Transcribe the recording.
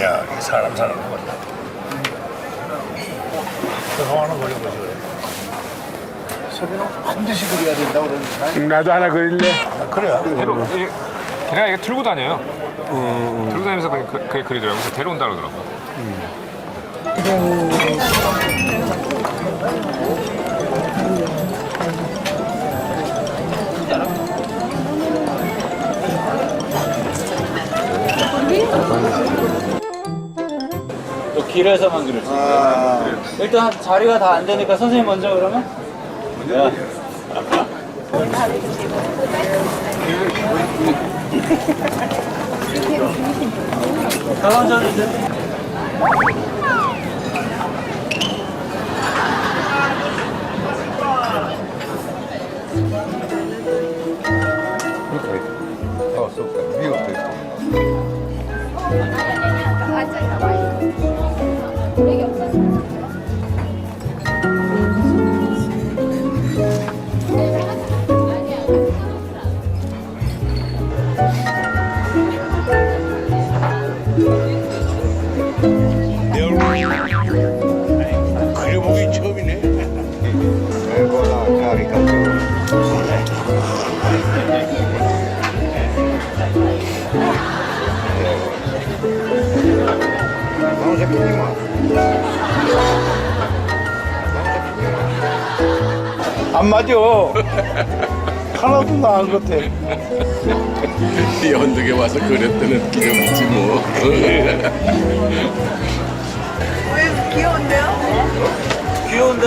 야, 이 사람 사는 거 같다. 그거 하나 걸려보지 그래. 소리는 반드시 그려야 된다고 그러는데 나도 하나 그릴래. 아, 그래요? 대로 이- 걔네가 이거 들고 다녀요. 들고 다니면서 그냥 그, 그, 그리더라고요. 그래서 데려온다 그러더라고 요. 또 길에서만 그럴 수 있어요. 일단 자리가 다 안 되니까 선생님 먼저 그러면? 야. 가만히 그려보기 안 맞아. 하나도 나은 것 같아. 이 언덕에 와서 그랬더니 기념이지 뭐. 귀여운데?